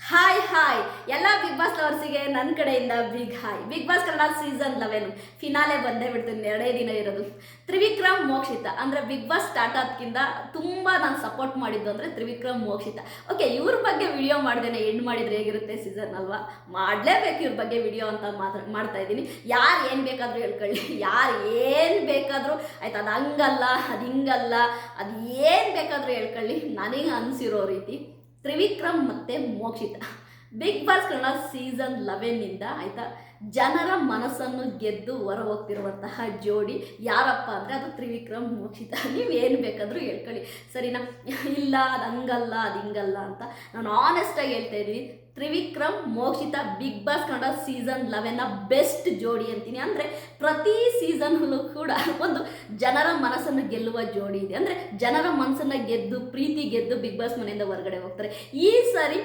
Hi hi ಎಲ್ಲ big boss ಲವರ್ಸಿಗೆ ನನ್ನ ಕಡೆಯಿಂದ big hi big boss Kannada season eleven finale ಬಂದೇ ಬಿಡ್ತೀನಿ ಎರಡೇ ದಿನ ಇರೋದು. ತ್ರಿವಿಕ್ರಮ್ ಮೋಕ್ಷಿತ. ಅಂದರೆ ಬಿಗ್ ಬಾಸ್ ಸ್ಟಾರ್ಟ್ ಆದ್ಕಿಂತ ತುಂಬ ನಾನು ಸಪೋರ್ಟ್ ಮಾಡಿದ್ದು ಅಂದರೆ ತ್ರಿವಿಕ್ರಮ್ ಮೋಕ್ಷಿತ. ಓಕೆ ಇವ್ರ ಬಗ್ಗೆ ವಿಡಿಯೋ ಮಾಡ್ದೇನೆ ಎಂಡ್ ಮಾಡಿದ್ರೆ ಹೇಗಿರುತ್ತೆ ಸೀಸನ್ ಅಲ್ವಾ? ಮಾಡಲೇಬೇಕು ಇವ್ರ ಬಗ್ಗೆ ವಿಡಿಯೋ ಅಂತ ಮಾತ್ರ ಮಾಡ್ತಾ ಇದ್ದೀನಿ. ಯಾರು ಏನು ಬೇಕಾದರೂ ಹೇಳ್ಕೊಳ್ಳಿ. ಯಾರು ಏನು ಬೇಕಾದರೂ, ಆಯ್ತು? ಅದು ಹಂಗಲ್ಲ, ಅದು ಹಿಂಗಲ್ಲ, ಅದು ಏನು ಬೇಕಾದರೂ ಹೇಳ್ಕೊಳ್ಳಿ. ನನಗೆ ಅನಿಸಿರೋ ರೀತಿ. ತ್ರಿವಿಕ್ರಮ್ ಮತ್ತು Mokshitha. Big boss Kannada season ಲೆವೆನ್ನಿಂದ ಆಯಿತಾ, ಜನರ ಮನಸ್ಸನ್ನು ಗೆದ್ದು ಹೊರ ಹೋಗ್ತಿರುವಂತಹ ಜೋಡಿ ಯಾರಪ್ಪ ಅಂದರೆ ಅದು ತ್ರಿವಿಕ್ರಮ್ ಮೋಕ್ಷಿತ. ನೀವು ಏನು ಬೇಕಾದರೂ ಹೇಳ್ಕೊಳ್ಳಿ. ಸರಿನಾ? ಇಲ್ಲ, ಅದು ಹಂಗಲ್ಲ, ಅದು ಹಿಂಗಲ್ಲ ಅಂತ ನಾನು ಆನೆಸ್ಟಾಗಿ ಹೇಳ್ತಾ ಇದ್ದೀನಿ. Trivikram Mokshitha big boss Kannada season ಲೆವೆನ್ನ best ಜೋಡಿ ಅಂತೀನಿ. ಅಂದರೆ ಪ್ರತಿ ಸೀಸನ್ನಲ್ಲೂ ಕೂಡ ಒಂದು ಜನರ ಮನಸ್ಸನ್ನು ಗೆಲ್ಲುವ ಜೋಡಿ ಇದೆ. ಅಂದರೆ ಜನರ ಮನಸ್ಸನ್ನು ಗೆದ್ದು, ಪ್ರೀತಿ ಗೆದ್ದು ಬಿಗ್ ಬಾಸ್ ಮನೆಯಿಂದ ಹೊರಗಡೆ ಹೋಗ್ತಾರೆ. ಈ ಸಾರಿ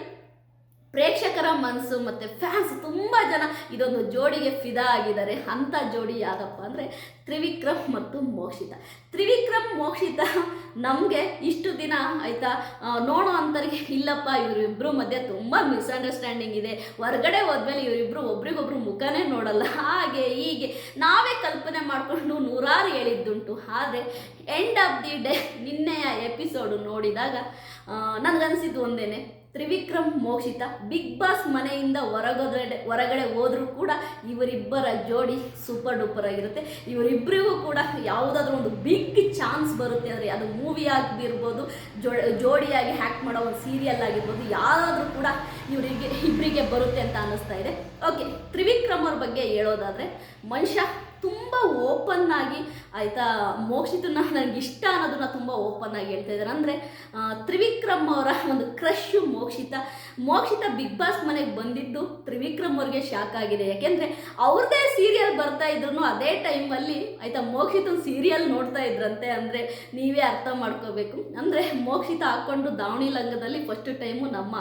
ಪ್ರೇಕ್ಷಕರ ಮನಸ್ಸು ಮತ್ತು ಫ್ಯಾನ್ಸ್ ತುಂಬ ಜನ ಇದೊಂದು ಜೋಡಿಗೆ ಫಿದಾ ಆಗಿದ್ದಾರೆ. ಅಂಥ ಜೋಡಿ ಯಾರಪ್ಪ ಅಂದರೆ ತ್ರಿವಿಕ್ರಮ್ ಮತ್ತು ಮೋಕ್ಷಿತ. ತ್ರಿವಿಕ್ರಮ್, ಮೋಕ್ಷಿತ ನಮಗೆ ಇಷ್ಟು ದಿನ ಆಯಿತಾ ನೋಡೋ ಅಂತರಿಗೆ ಇಲ್ಲಪ್ಪ. ಇವರಿಬ್ಬರು ಮಧ್ಯೆ ತುಂಬ ಮಿಸ್ಅಂಡರ್ಸ್ಟ್ಯಾಂಡಿಂಗ್ ಇದೆ. ಹೊರಗಡೆ ಹೋದ್ಮೇಲೆ ಇವರಿಬ್ಬರು ಒಬ್ರಿಗೊಬ್ರು ಮುಖನೇ ನೋಡಲ್ಲ. ಹಾಗೆ, ಹೀಗೆ ನಾವೇ ಕಲ್ಪನೆ ಮಾಡಿಕೊಂಡು ನೂರಾರು ಹೇಳಿದ್ದುಂಟು. ಆದರೆ ಎಂಡ್ ಆಫ್ ದಿ ಡೇ ನಿನ್ನೆಯ ಎಪಿಸೋಡು ನೋಡಿದಾಗ ನನಗನ್ಸಿದ್ದು ಒಂದೇನೆ. ತ್ರಿವಿಕ್ರಮ್ ಮೋಕ್ಷಿತ ಬಿಗ್ ಬಾಸ್ ಮನೆಯಿಂದ ಹೊರಗೋದ್ರೆ ಹೊರಗಡೆ ಹೋದರೂ ಕೂಡ ಇವರಿಬ್ಬರ ಜೋಡಿ ಸೂಪರ್ ಡೂಪರ್ ಆಗಿರುತ್ತೆ. ಇವರಿಬ್ಬರಿಗೂ ಕೂಡ ಯಾವುದಾದ್ರೂ ಒಂದು ಬಿಗ್ ಚಾನ್ಸ್ ಬರುತ್ತೆ. ಅಂದರೆ ಅದು ಮೂವಿ ಆಗಿರ್ಬೋದು, ಜೋ ಜೋಡಿಯಾಗಿ ಹ್ಯಾಕ್ ಮಾಡೋ ಒಂದು ಸೀರಿಯಲ್ ಆಗಿರ್ಬೋದು, ಯಾರಾದರೂ ಕೂಡ ಇವರಿಗೆ ಇಬ್ಬರಿಗೆ ಬರುತ್ತೆ ಅಂತ ಅನ್ನಿಸ್ತಾ ಇದೆ. ಓಕೆ ತ್ರಿವಿಕ್ರಮ್ ಅವ್ರ ಬಗ್ಗೆ ಹೇಳೋದಾದರೆ ಮನುಷ್ಯ ತುಂಬ ಓಪನ್ ಆಗಿ, ಆಯಿತಾ, ಮೋಕ್ಷಿತನ ನನಗೆ ಇಷ್ಟ ಅನ್ನೋದನ್ನ ತುಂಬ ಓಪನ್ ಆಗಿ ಹೇಳ್ತಾ ಇದ್ದಾರೆ. ಅಂದರೆ ತ್ರಿವಿಕ್ರಮ್ ಅವರ ಒಂದು crush Mokshitha. Mokshitha big boss ಮನೆಗೆ ಬಂದಿದ್ದು ತ್ರಿವಿಕ್ರಮ್ ಅವ್ರಿಗೆ ಶಾಕ್ ಆಗಿದೆ. ಯಾಕೆಂದರೆ ಅವ್ರದ್ದೇ ಸೀರಿಯಲ್ ಬರ್ತಾ ಇದ್ರು ಅದೇ ಟೈಮಲ್ಲಿ ಆಯಿತಾ, ಮೋಕ್ಷಿತನ ಸೀರಿಯಲ್ ನೋಡ್ತಾ ಇದ್ರಂತೆ. ಅಂದರೆ, ನೀವೇ ಅರ್ಥ ಮಾಡ್ಕೋಬೇಕು. ಅಂದರೆ, ಮೋಕ್ಷಿತ ಹಾಕ್ಕೊಂಡು ದಾವಣಿ ಲಂಗದಲ್ಲಿ ಫಸ್ಟ್ ಟೈಮು ನಮ್ಮ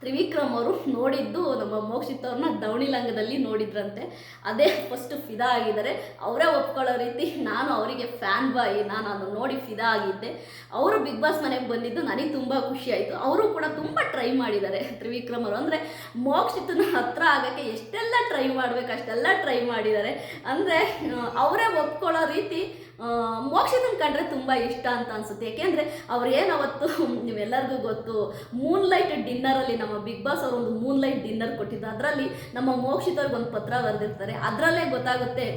ತ್ರಿವಿಕ್ರಮ್ ಅವರು ನೋಡಿದ್ದು ನಮ್ಮ ಮೋಕ್ಷಿತ್ ಅವ್ರನ್ನ ದವಣಿ ಲಂಗದಲ್ಲಿ ನೋಡಿದ್ರಂತೆ. ಅದೇ ಫಸ್ಟ್ ಫಿದಾ ಆಗಿದ್ದಾರೆ. ಅವರೇ ಒಪ್ಕೊಳ್ಳೋ ರೀತಿ ನಾನು ಅವರಿಗೆ ಫ್ಯಾನ್ ಬಾಯಿ. ನಾನು ಅದನ್ನು ನೋಡಿ ಫಿದಾ ಆಗಿದ್ದೆ. ಅವರು ಬಿಗ್ ಬಾಸ್ ಮನೆಗೆ ಬಂದಿದ್ದು ನನಗೆ ತುಂಬ ಖುಷಿ ಆಯಿತು. ಅವರು ಕೂಡ ತುಂಬ ಟ್ರೈ ಮಾಡಿದ್ದಾರೆ ತ್ರಿವಿಕ್ರಮರು. ಅಂದರೆ ಮೋಕ್ಷಿತನ ಹತ್ರ ಆಗೋಕ್ಕೆ ಎಷ್ಟೆಲ್ಲ ಟ್ರೈ ಮಾಡಬೇಕು, ಅಷ್ಟೆಲ್ಲ ಟ್ರೈ ಮಾಡಿದ್ದಾರೆ. ಅಂದರೆ ಅವರೇ ಒಪ್ಕೊಳ್ಳೋ ರೀತಿ ಮೋಕ್ಷಿತನ ಕಂಡ್ರೆ ತುಂಬ ಇಷ್ಟ ಅಂತ ಅನ್ಸುತ್ತೆ. ಯಾಕೆಂದರೆ ಅವ್ರು ಅವತ್ತು ನೀವೆಲ್ಲರಿಗೂ ಗೊತ್ತು ಮೂನ್ ಲೈಟ್ ಡಿನ್ನರಲ್ಲಿ ನಮ್ಮ ಬಿಗ್ ಬಾಸ್ ಅವರು ಒಂದು ಮೂನ್ ಲೈಟ್ ಡಿನ್ನರ್ ಕೊಟ್ಟಿದ್ದು. ಅದರಲ್ಲಿ ನಮ್ಮ ಮೋಕ್ಷಿತವ್ರಿಗೆ ಒಂದು ಪತ್ರ ಬರೆದಿರ್ತಾರೆ. ಅದರಲ್ಲೇ ಗೊತ್ತಾಗುತ್ತೆ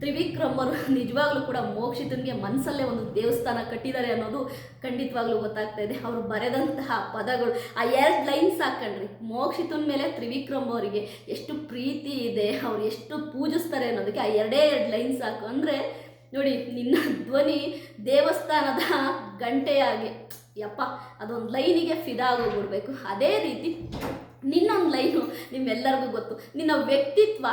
ತ್ರಿವಿಕ್ರಮ್ ಅವರು ನಿಜವಾಗ್ಲೂ ಕೂಡ ಮೋಕ್ಷಿತನಿಗೆ ಮನಸ್ಸಲ್ಲೇ ಒಂದು ದೇವಸ್ಥಾನ ಕಟ್ಟಿದ್ದಾರೆ ಅನ್ನೋದು ಖಂಡಿತವಾಗ್ಲೂ ಗೊತ್ತಾಗ್ತಾ ಇದೆ. ಅವರು ಬರೆದಂತಹ ಪದಗಳು, ಆ ಎರಡು ಲೈನ್ಸ್ ಹಾಕಣ್ರಿ ಮೋಕ್ಷಿತನ ಮೇಲೆ ತ್ರಿವಿಕ್ರಮ್ ಅವರಿಗೆ ಎಷ್ಟು ಪ್ರೀತಿ ಇದೆ, ಅವ್ರು ಎಷ್ಟು ಪೂಜಿಸ್ತಾರೆ ಅನ್ನೋದಕ್ಕೆ ಆ ಎರಡೇ ಎರಡು ಲೈನ್ಸ್ ಹಾಕು. ಅಂದರೆ ನೋಡಿ, ನಿನ್ನ ಧ್ವನಿ ದೇವಸ್ಥಾನದ ಗಂಟೆಯಾಗಿ, ಯಪ್ಪ, ಅದೊಂದು ಲೈನಿಗೆ ಫಿದಾ ಆಗೋಗ್ಬಿಡ್ಬೇಕು ಅದೇ ರೀತಿ ನಿನ್ನೊಂದು ಲೈನು ನಿಮ್ಮೆಲ್ಲರಿಗೂ ಗೊತ್ತು. ನಿನ್ನ ವ್ಯಕ್ತಿತ್ವ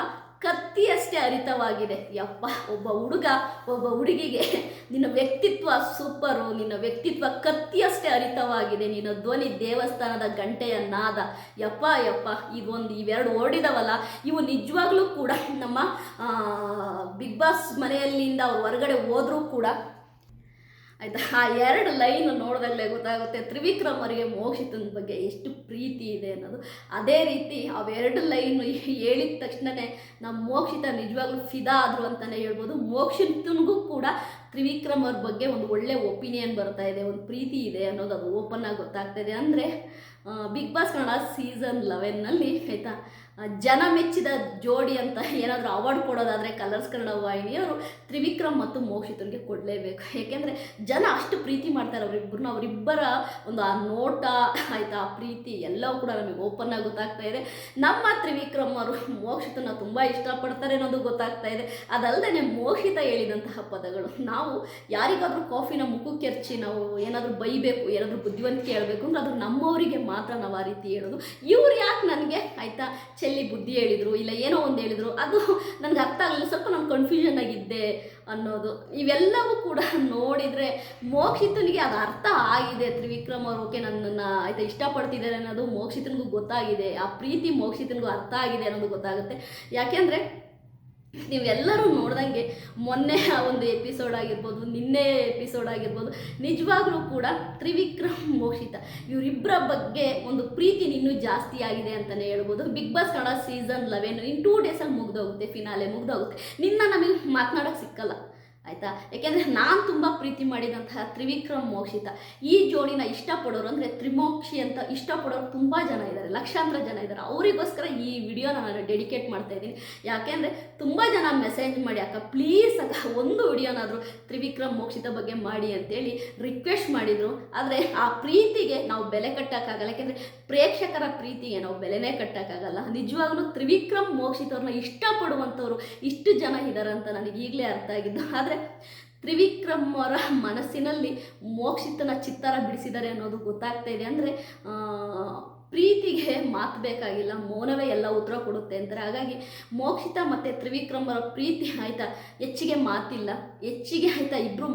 ಕತ್ತಿಯಷ್ಟೇ ಅರಿತವಾಗಿದೆ ಯಪ್ಪ, ಒಬ್ಬ ಹುಡುಗ, ಒಬ್ಬ ಹುಡುಗಿಗೆ ನಿನ್ನ ವ್ಯಕ್ತಿತ್ವ ಸೂಪರು, ನಿನ್ನ ವ್ಯಕ್ತಿತ್ವ ಕತ್ತಿಯಷ್ಟೇ ಅರಿತವಾಗಿದೆ ನಿನ್ನ ಧ್ವನಿ ದೇವಸ್ಥಾನದ ಗಂಟೆಯ ನಾದ ಯಪ್ಪ ಯಪ್ಪ, ಇದೊಂದು ಇವೆರಡು ಓಡಿದವಲ್ಲ, ಇವು ನಿಜವಾಗ್ಲೂ ಕೂಡ ನಮ್ಮ ಬಿಗ್ ಬಾಸ್ ಮನೆಯಲ್ಲಿಂದ ಹೊರಗಡೆ ಹೋದರೂ ಕೂಡ ಆಯಿತಾ? ಆ ಎರಡು ಲೈನ್ ನೋಡಿದಾಗಲೇ ಗೊತ್ತಾಗುತ್ತೆ. ತ್ರಿವಿಕ್ರಮರಿಗೆ ಮೋಕ್ಷಿತನ ಬಗ್ಗೆ ಎಷ್ಟು ಪ್ರೀತಿ ಇದೆ ಅನ್ನೋದು. ಅದೇ ರೀತಿ ಅವೆರಡು ಲೈನ್ ಹೇಳಿದ ತಕ್ಷಣವೇ ನಮ್ಮ ಮೋಕ್ಷಿತ ನಿಜವಾಗ್ಲೂ ಫಿದಾ ಆದರು ಅಂತಲೇ ಹೇಳ್ಬೋದು. ಮೋಕ್ಷಿತನಿಗೂ ಕೂಡ ತ್ರಿವಿಕ್ರಮರ ಬಗ್ಗೆ ಒಂದು ಒಳ್ಳೆ ಒಪಿನಿಯನ್ ಬರ್ತಾ ಇದೆ, ಒಂದು ಪ್ರೀತಿ ಇದೆ ಅನ್ನೋದು ಅದು ಓಪನ್ ಆಗಿ ಗೊತ್ತಾಗ್ತಾ ಇದೆ. ಅಂದರೆ ಬಿಗ್ ಬಾಸ್ ಕನ್ನಡ ಸೀಸನ್ ಲೆವೆನ್ನಲ್ಲಿ ಆಯಿತಾ? ಜನ ಮೆಚ್ಚಿದ ಜೋಡಿ ಅಂತ ಏನಾದರೂ ಅವಾರ್ಡ್ ಕೊಡೋದಾದರೆ ಕಲರ್ಸ್ ಕನ್ನಡ ವಾಹಿನಿಯವರು ತ್ರಿವಿಕ್ರಮ್ ಮತ್ತು ಮೋಕ್ಷಿತರಿಗೆ ಕೊಡಲೇಬೇಕು. ಏಕೆಂದರೆ ಜನ ಅಷ್ಟು ಪ್ರೀತಿ ಮಾಡ್ತಾರೆ ಅವರಿಬ್ಬರನ್ನ ಅವರಿಬ್ಬರ ಒಂದು ಆ ನೋಟ, ಆಯಿತಾ, ಆ ಪ್ರೀತಿ ಎಲ್ಲವೂ ಕೂಡ ನಮಗೆ ಓಪನ್ ಆಗಿ ಗೊತ್ತಾಗ್ತಾ ಇದೆ. ನಮ್ಮ ತ್ರಿವಿಕ್ರಮ್ ಅವರು ಮೋಕ್ಷಿತನ ತುಂಬ ಇಷ್ಟಪಡ್ತಾರೆ ಅನ್ನೋದು ಗೊತ್ತಾಗ್ತಾ ಇದೆ. ಅದಲ್ಲದೆ ಮೋಕ್ಷಿತ ಹೇಳಿದಂತಹ ಪದಗಳು. ನಾವು ಯಾರಿಗಾದರೂ ಕಾಫಿನ ಮುಖಕ್ಕೆ ಎರಚಿ ನಾವು ಏನಾದರೂ ಬೈಬೇಕು, ಏನಾದರೂ ಬುದ್ಧಿವಂತಿಕೆ ಹೇಳಬೇಕು ಅಂದ್ರೆ ಅದು ನಮ್ಮವರಿಗೆ ಮಾತ್ರ ನಾವು ಆ ರೀತಿ ಹೇಳೋದು. ಇವ್ರು ಯಾಕೆ ನನಗೆ, ಆಯಿತಾ ಚೆಲ್ಲಿ ಬುದ್ಧಿ ಹೇಳಿದರು, ಇಲ್ಲ ಏನೋ ಒಂದು ಹೇಳಿದರು, ಅದು ನನಗೆ ಅರ್ಥ ಆಗಲಿಲ್ಲ. ಸ್ವಲ್ಪ ನಾನು ಕನ್ಫ್ಯೂಷನ್ ಆಗಿದ್ದೆ ಅನ್ನೋದು. ಇವೆಲ್ಲವೂ ಕೂಡ ನೋಡಿದರೆ ಮೋಕ್ಷಿತನಿಗೆ ಅದು ಅರ್ಥ ಆಗಿದೆ ತ್ರಿವಿಕ್ರಮ್ ಅವರು. ಓಕೆ, ನನ್ನನ್ನು ಆಯಿತಾ ಇಷ್ಟಪಡ್ತಿದ್ದಾರೆ ಅನ್ನೋದು ಮೋಕ್ಷಿತನಿಗೂ ಗೊತ್ತಾಗಿದೆ. ಆ ಪ್ರೀತಿ ಮೋಕ್ಷಿತನಿಗೂ ಅರ್ಥ ಆಗಿದೆ ಅನ್ನೋದು ಗೊತ್ತಾಗುತ್ತೆ. ಯಾಕೆಂದರೆ ನೀವೆಲ್ಲರೂ ನೋಡ್ದಂಗೆ ಮೊನ್ನೆ ಆ ಒಂದು ಎಪಿಸೋಡ್ ಆಗಿರ್ಬೋದು, ನಿನ್ನೆ ಎಪಿಸೋಡ್ ಆಗಿರ್ಬೋದು, ನಿಜವಾಗ್ಲೂ ಕೂಡ ತ್ರಿವಿಕ್ರಮ್ ಮೋಕ್ಷಿತ. ಇವರಿಬ್ಬರ ಬಗ್ಗೆ ಒಂದು ಪ್ರೀತಿ ಇನ್ನೂ ಜಾಸ್ತಿ ಆಗಿದೆ ಅಂತಲೇ ಹೇಳ್ಬೋದು. Big boss Kannada season eleven in two ಡೇಸಲ್ಲಿ ಮುಗ್ದೋಗುತ್ತೆ ಫಿನಾಲೆ ಮುಗ್ದೋಗುತ್ತೆ. ನಿನ್ನ ನಮಗೆ ಮಾತನಾಡೋಕ್ಕೆ ಸಿಕ್ಕಲ್ಲ. ಆಯಿತಾ? ಯಾಕೆಂದರೆ ನಾನು ತುಂಬ ಪ್ರೀತಿ ಮಾಡಿದಂತಹ ತ್ರಿವಿಕ್ರಮ್ ಮೋಕ್ಷಿತ. ಈ ಜೋಡಿನ ಇಷ್ಟಪಡೋರು ಅಂದರೆ ತ್ರಿಮೋಕ್ಷಿ ಅಂತ ಇಷ್ಟಪಡೋರು ತುಂಬ ಜನ ಇದ್ದಾರೆ ಲಕ್ಷಾಂತರ ಜನ ಇದ್ದಾರೆ ಅವರಿಗೋಸ್ಕರ ಈ ವಿಡಿಯೋನ ನಾನು ಡೆಡಿಕೇಟ್ ಮಾಡ್ತಾ ಇದ್ದೀನಿ. ಯಾಕೆಂದರೆ ತುಂಬ ಜನ ಮೆಸೇಜ್ ಮಾಡಿ, ಅಕ್ಕ ಪ್ಲೀಸ್ ಅಕ್ಕ, ಒಂದು ವಿಡಿಯೋನಾದರೂ ತ್ರಿವಿಕ್ರಮ್ ಮೋಕ್ಷಿತ ಬಗ್ಗೆ ಮಾಡಿ ಅಂತೇಳಿ ರಿಕ್ವೆಸ್ಟ್ ಮಾಡಿದರು. ಆದರೆ ಆ ಪ್ರೀತಿಗೆ ನಾವು ಬೆಲೆ ಕಟ್ಟೋಕ್ಕಾಗಲ್ಲ. ಯಾಕೆಂದರೆ ಪ್ರೇಕ್ಷಕರ ಪ್ರೀತಿಗೆ ನಾವು ಬೆಲೆನೇ ಕಟ್ಟೋಕ್ಕಾಗಲ್ಲ. ನಿಜವಾಗ್ಲೂ ತ್ರಿವಿಕ್ರಮ್ ಮೋಕ್ಷಿತವ್ರನ್ನ ಇಷ್ಟಪಡುವಂಥವ್ರು ಇಷ್ಟು ಜನ ಇದ್ದಾರೆ ಅಂತ ನನಗೆ ಈಗಲೇ ಅರ್ಥ ಆಗಿದ್ದು. ಆದರೆ ತ್ರಿವಿಕ್ರಮ್ ಅವರ ಮನಸ್ಸಿನಲ್ಲಿ ಮೋಕ್ಷಿತನ ಚಿತ್ತಾರ ಬಿಡಿಸಿದ್ದಾರೆ ಅನ್ನೋದು ಗೊತ್ತಾಗ್ತಾ ಇದೆ. ಅಂದರೆ ಪ್ರೀತಿಗೆ ಮಾತು ಬೇಕಾಗಿಲ್ಲ, ಮೌನವೇ ಎಲ್ಲ ಉತ್ತರ ಕೊಡುತ್ತೆ ಅಂತಾರೆ. ಹಾಗಾಗಿ ಮೋಕ್ಷಿತ ಮತ್ತು ತ್ರಿವಿಕ್ರಮರ ಪ್ರೀತಿ ಆಯಿತಾ? ಹೆಚ್ಚಿಗೆ ಮಾತಿಲ್ಲ. ಹೆಚ್ಚಿಗೆ ಆಯಿತಾ? ಇಬ್ಬರು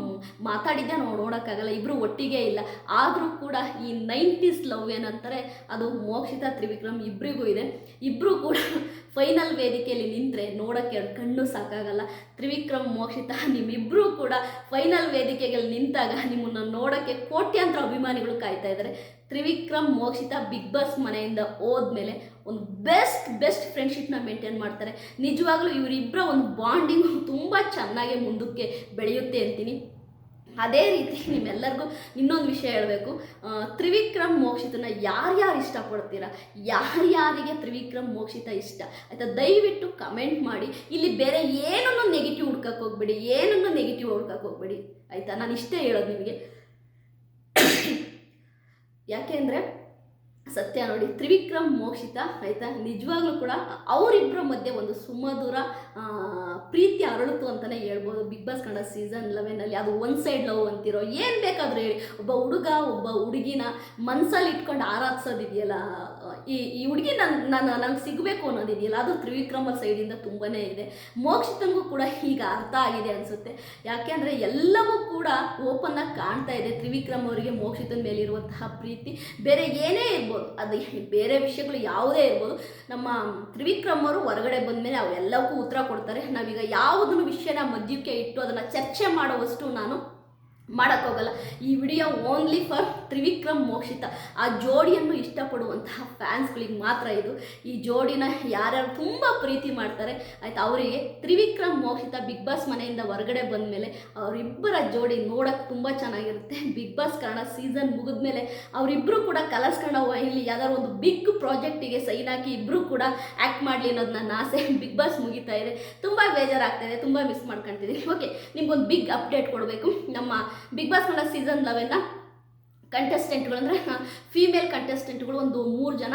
ಮಾತಾಡಿದ್ದೆ ನಾವು ನೋಡೋಕ್ಕಾಗಲ್ಲ. ಇಬ್ಬರು ಒಟ್ಟಿಗೆ ಇಲ್ಲ. ಆದರೂ ಕೂಡ ಈ ನೈಂಟೀಸ್ ಲವ್ ಏನಂತಾರೆ, ಅದು ಮೋಕ್ಷಿತ ತ್ರಿವಿಕ್ರಮ್ ಇಬ್ಬರಿಗೂ ಇದೆ. ಇಬ್ಬರು ಕೂಡ ಫೈನಲ್ ವೇದಿಕೆಯಲ್ಲಿ ನಿಂತರೆ ನೋಡೋಕ್ಕೆ ಕಣ್ಣು ಸಾಕಾಗಲ್ಲ. ತ್ರಿವಿಕ್ರಮ್, ಮೋಕ್ಷಿತ ನಿಮ್ಮಿಬ್ಬರೂ ಕೂಡ ಫೈನಲ್ ವೇದಿಕೆಗಳಲ್ಲಿ ನಿಂತಾಗ ನಿಮ್ಮನ್ನು ನೋಡೋಕ್ಕೆ ಕೋಟ್ಯಾಂತರ ಅಭಿಮಾನಿಗಳು ಕಾಯ್ತಾ ಇದ್ದಾರೆ. ತ್ರಿವಿಕ್ರಮ್ ಮೋಕ್ಷಿತ ಬಿಗ್ ಬಾಸ್ ಮನೆಯಿಂದ ಹೋದ್ಮೇಲೆ ಒಂದು ಬೆಸ್ಟ್ ಬೆಸ್ಟ್ ಫ್ರೆಂಡ್ಶಿಪ್ನ ಮೇಂಟೈನ್ ಮಾಡ್ತಾರೆ. ನಿಜವಾಗ್ಲೂ ಇವರಿಬ್ಬರ ಒಂದು ಬಾಂಡಿಂಗ್ ತುಂಬ ಚೆನ್ನಾಗಿ ಮುಂದಕ್ಕೆ ಬೆಳೆಯುತ್ತೆ ಅಂತೀನಿ. ಅದೇ ರೀತಿ ನಿಮ್ಮೆಲ್ಲರಿಗೂ ಇನ್ನೊಂದು ವಿಷಯ ಹೇಳಬೇಕು. ತ್ರಿವಿಕ್ರಮ್ ಮೋಕ್ಷಿತನ ಯಾರ್ಯಾರು ಇಷ್ಟಪಡ್ತೀರಾ? ಯಾರ್ಯಾರಿಗೆ ತ್ರಿವಿಕ್ರಮ್ ಮೋಕ್ಷಿತ ಇಷ್ಟ? ಆಯಿತಾ, ದಯವಿಟ್ಟು ಕಮೆಂಟ್ ಮಾಡಿ. ಇಲ್ಲಿ ಬೇರೆ ಏನನ್ನು ನೆಗೆಟಿವ್ ಹುಡ್ಕಕ್ಕೆ ಹೋಗ್ಬೇಡಿ, ಏನನ್ನು ನೆಗೆಟಿವ್ ಹುಡ್ಕಕ್ಕೆ ಹೋಗ್ಬೇಡಿ. ಆಯಿತಾ, ನಾನು ಇಷ್ಟೇ ಹೇಳೋದು ನಿಮಗೆ. ಯಾಕೆ ಅಂದರೆ ಸತ್ಯ ನೋಡಿ, ತ್ರಿವಿಕ್ರಮ್ ಮೋಕ್ಷಿತ ಆಯಿತಾ? ನಿಜವಾಗ್ಲೂ ಕೂಡ ಅವರಿಬ್ಬರ ಮಧ್ಯೆ ಒಂದು ಸುಮಧುರ ಪ್ರೀತಿ ಅರಳಿತು ಅಂತಲೇ ಹೇಳ್ಬೋದು. ಬಿಗ್ ಬಾಸ್ ಕನ್ನಡ ಸೀಸನ್ ಲೆವೆನಲ್ಲಿ ಅದು ಒನ್ ಸೈಡ್ ಲವ್ ಅಂತಿರೋ, ಏನು ಬೇಕಾದರೂ ಹೇಳಿ. ಒಬ್ಬ ಹುಡುಗ, ಒಬ್ಬ ಹುಡುಗಿನ ಮನಸ್ಸಲ್ಲಿ ಇಟ್ಕೊಂಡು ಆರಾಧಿಸೋದಿದೆಯಲ್ಲ, ಈ ಈ ಹುಡುಗಿ ನನ್ನ ನಾನು ನಂಗೆ ಸಿಗಬೇಕು ಅನ್ನೋದಿದೆಯಲ್ಲ, ಅದು ತ್ರಿವಿಕ್ರಮ ಸೈಡಿಂದ ತುಂಬಾ ಇದೆ ಮೋಕ್ಷಿತನಿಗೂ ಕೂಡ ಈಗ ಅರ್ಥ ಆಗಿದೆ ಅನಿಸುತ್ತೆ. ಯಾಕೆಂದರೆ ಎಲ್ಲವೂ ಕೂಡ ಓಪನ್ನಾಗಿ ಕಾಣ್ತಾ ಇದೆ ತ್ರಿವಿಕ್ರಮ್ ಅವರಿಗೆ ಮೋಕ್ಷಿತನ ಮೇಲಿರುವಂತಹ ಪ್ರೀತಿ. ಬೇರೆ ಏನೇ ಇರ್ಬೋದು ಅದು ಬೇರೆ ವಿಷಯಗಳು ಯಾವುದೇ ಇರ್ಬೋದು. ನಮ್ಮ ತ್ರಿವಿಕ್ರಮ್ ಹೊರಗಡೆ ಬಂದಮೇಲೆ ಅವೆಲ್ಲವಕ್ಕೂ ಉತ್ತರ ಕೊಡ್ತಾರೆ. ನಾವೀಗ ಯಾವುದನ್ನು ವಿಷಯನ ಮಧ್ಯಕ್ಕೆ ಇಟ್ಟು ಅದನ್ನು ಚರ್ಚೆ ಮಾಡುವಷ್ಟು ನಾನು ಮಾಡೋಕ್ಕೋಗಲ್ಲ. ಈ video only for Trivikram Mokshitha. ಆ ಜೋಡಿಯನ್ನು ಇಷ್ಟಪಡುವಂತಹ ಫ್ಯಾನ್ಸ್ಗಳಿಗೆ ಮಾತ್ರ ಇದು. ಈ ಜೋಡಿನ ಯಾರ್ಯಾರು ತುಂಬ ಪ್ರೀತಿ ಮಾಡ್ತಾರೆ. ಆಯ್ತು, ಅವರಿಗೆ ತ್ರಿವಿಕ್ರಮ್ ಮೋಹಿತ ಬಿಗ್ ಬಾಸ್ ಮನೆಯಿಂದ ಹೊರಗಡೆ ಬಂದ ಮೇಲೆ ಅವರಿಬ್ಬರ ಜೋಡಿ ನೋಡೋಕ್ಕೆ ತುಂಬ ಚೆನ್ನಾಗಿರುತ್ತೆ. ಬಿಗ್ ಬಾಸ್ ಕನ್ನಡ ಸೀಸನ್ ಮುಗಿದ ಮೇಲೆ ಅವರಿಬ್ಬರು ಕೂಡ ಕಲರ್ಸ್ ಇಲ್ಲಿ ಯಾವ್ದಾದ್ರು ಒಂದು ಬಿಗ್ ಪ್ರಾಜೆಕ್ಟಿಗೆ ಸೈನ್ ಹಾಕಿ ಇಬ್ಬರು ಕೂಡ ಆ್ಯಕ್ಟ್ ಮಾಡಲಿ ಅನ್ನೋದು ನನ್ನ ಆಸೆ ಬಿಗ್ ಬಾಸ್ ಮುಗಿತಾ ಇದೆ. ತುಂಬ ಬೇಜಾರಾಗ್ತಾ ಇದೆ, ತುಂಬ ಮಿಸ್ ಮಾಡ್ಕೊತಿದ್ದೀನಿ. ಓಕೆ ನಿಮ್ಗೊಂದು ಬಿಗ್ ಅಪ್ಡೇಟ್ ಕೊಡಬೇಕು. ನಮ್ಮ ಬಿಗ್ ಬಾಸ್ ಕನ್ನಡ ಸೀಸನ್ ಲೆವೆನ್ನ ಕಂಟೆಸ್ಟೆಂಟ್ಗಳು ಅಂದರೆ ಫೀಮೇಲ್ ಕಂಟೆಸ್ಟೆಂಟ್ಗಳು ಒಂದು ಮೂರು ಜನ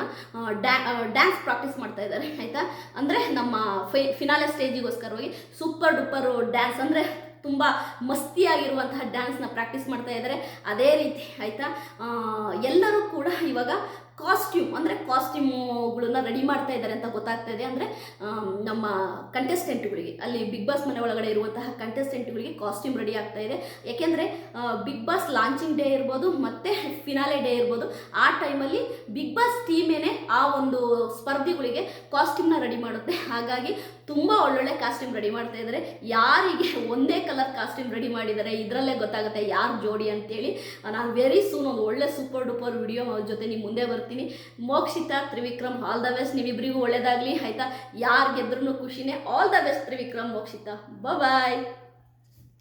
ಡ್ಯಾ ಡ್ಯಾನ್ಸ್ ಪ್ರಾಕ್ಟೀಸ್ ಮಾಡ್ತಾ ಇದ್ದಾರೆ, ಆಯಿತಾ? ಅಂದರೆ ನಮ್ಮ ಫೈ ಫಿನಾಲೆ ಸ್ಟೇಜಿಗೋಸ್ಕರವಾಗಿ ಸೂಪರ್ ಡೂಪರ್ ಡ್ಯಾನ್ಸ್ ಅಂದರೆ ತುಂಬ ಮಸ್ತಿಯಾಗಿರುವಂತಹ ಡ್ಯಾನ್ಸ್ನ ಪ್ರಾಕ್ಟೀಸ್ ಮಾಡ್ತಾ ಇದ್ದಾರೆ. ಅದೇ ರೀತಿ, ಆಯಿತಾ? ಎಲ್ಲರೂ ಕೂಡ ಇವಾಗ ಕಾಸ್ಟ್ಯೂಮ್ ಅಂದರೆ ಕಾಸ್ಟ್ಯೂಮ್ಗಳನ್ನ ರೆಡಿ ಮಾಡ್ತಾ ಇದ್ದಾರೆ ಅಂತ ಗೊತ್ತಾಗ್ತಾ ಇದೆ. ಅಂದರೆ ನಮ್ಮ ಕಂಟೆಸ್ಟೆಂಟ್ಗಳಿಗೆ ಅಲ್ಲಿ ಬಿಗ್ ಬಾಸ್ ಮನೆ ಒಳಗಡೆ ಇರುವಂತಹ ಕಂಟೆಸ್ಟೆಂಟ್ಗಳಿಗೆ ಕಾಸ್ಟ್ಯೂಮ್ ರೆಡಿ ಆಗ್ತಾ ಇದೆ. ಯಾಕೆಂದರೆ ಬಿಗ್ ಬಾಸ್ ಲಾಂಚಿಂಗ್ ಡೇ ಇರ್ಬೋದು, ಮತ್ತು ಫಿನಾಲೆ ಡೇ ಇರ್ಬೋದು. ಆ ಟೈಮಲ್ಲಿ ಬಿಗ್ ಬಾಸ್ ಟೀಮೇನೆ ಆ ಒಂದು ಸ್ಪರ್ಧಿಗಳಿಗೆ ಕಾಸ್ಟ್ಯೂಮ್ನ ರೆಡಿ ಮಾಡುತ್ತೆ. ಹಾಗಾಗಿ ತುಂಬ ಒಳ್ಳೊಳ್ಳೆ ಕಾಸ್ಟ್ಯೂಮ್ ರೆಡಿ ಮಾಡ್ತಾ ಇದ್ದಾರೆ ಯಾರಿಗೆ ಒಂದೇ ಕಲರ್ ಕಾಸ್ಟ್ಯೂಮ್ ರೆಡಿ ಮಾಡಿದ್ದಾರೆ ಇದರಲ್ಲೇ ಗೊತ್ತಾಗುತ್ತೆ ಯಾರು ಜೋಡಿ ಅಂತೇಳಿ. ನಾನು ವೆರಿ ಸೂನ್ ಒಂದು ಒಳ್ಳೆ ಸೂಪರ್ ಡೂಪರ್ ವಿಡಿಯೋ ಜೊತೆ ನಿಮ್ಮ ಮುಂದೆ ಬರ್ತೀನಿ. Mokshitha Trivikram all the best ನೀವಿಬ್ಬರಿಗೂ ಒಳ್ಳೇದಾಗಲಿ, ಆಯಿತಾ? ಯಾರು ಗೆದ್ರೂ ಖುಷಿನೇ. All the best Trivikram, Mokshitha. Bye